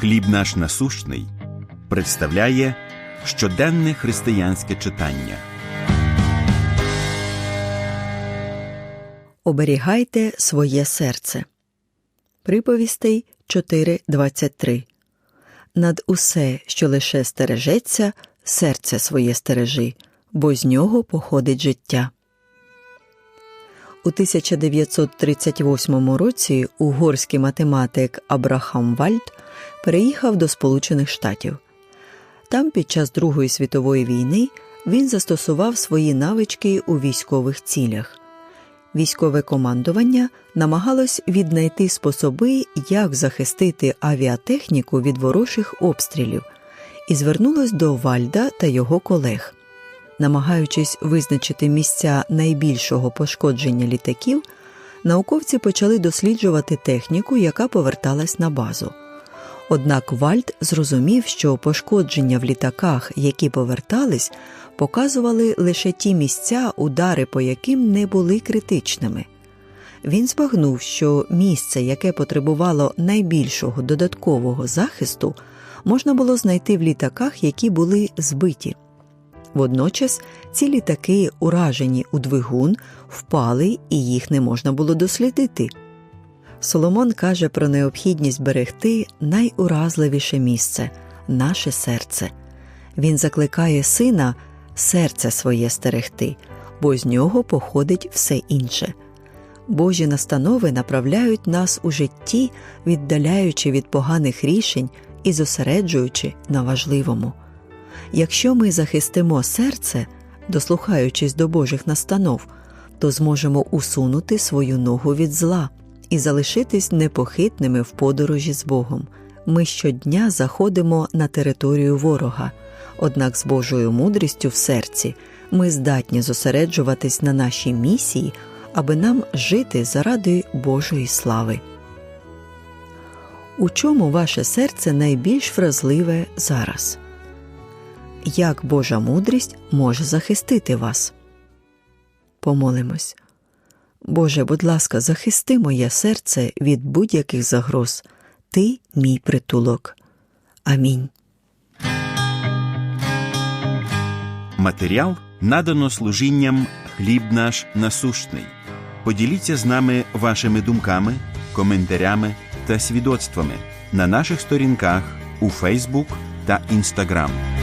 Хліб наш насущний представляє щоденне християнське читання. Оберігайте своє серце. Приповістей 4.23 Над усе, що лише стережеться, серце своє стережи, бо з нього походить життя. У 1938 році угорський математик Абрахам Вальд переїхав до Сполучених Штатів. Там під час Другої світової війни він застосував свої навички у військових цілях. Військове командування намагалось віднайти способи, як захистити авіатехніку від ворожих обстрілів, і звернулось до Вальда та його колег. Намагаючись визначити місця найбільшого пошкодження літаків, науковці почали досліджувати техніку, яка поверталась на базу. Однак Вальд зрозумів, що пошкодження в літаках, які повертались, показували лише ті місця, удари по яким не були критичними. Він збагнув, що місце, яке потребувало найбільшого додаткового захисту, можна було знайти в літаках, які були збиті. Водночас ці літаки, уражені у двигун, впали і їх не можна було дослідити. Соломон каже про необхідність берегти найуразливіше місце наше серце. Він закликає сина серце своє стерегти, бо з нього походить все інше. Божі настанови направляють нас у житті, віддаляючи від поганих рішень і зосереджуючи на важливому. Якщо ми захистимо серце, дослухаючись до Божих настанов, то зможемо усунути свою ногу від зла і залишитись непохитними в подорожі з Богом. Ми щодня заходимо на територію ворога, однак з Божою мудрістю в серці ми здатні зосереджуватись на нашій місії, аби нам жити заради Божої слави. У чому ваше серце найбільш вразливе зараз? Як Божа мудрість може захистити вас? Помолимось. Боже, будь ласка, захисти моє серце від будь-яких загроз. Ти мій притулок. Амінь. Матеріал надано служінням Хліб наш насущний. Поділіться з нами вашими думками, коментарями та свідоцтвами на наших сторінках у Фейсбук та Інстаграм.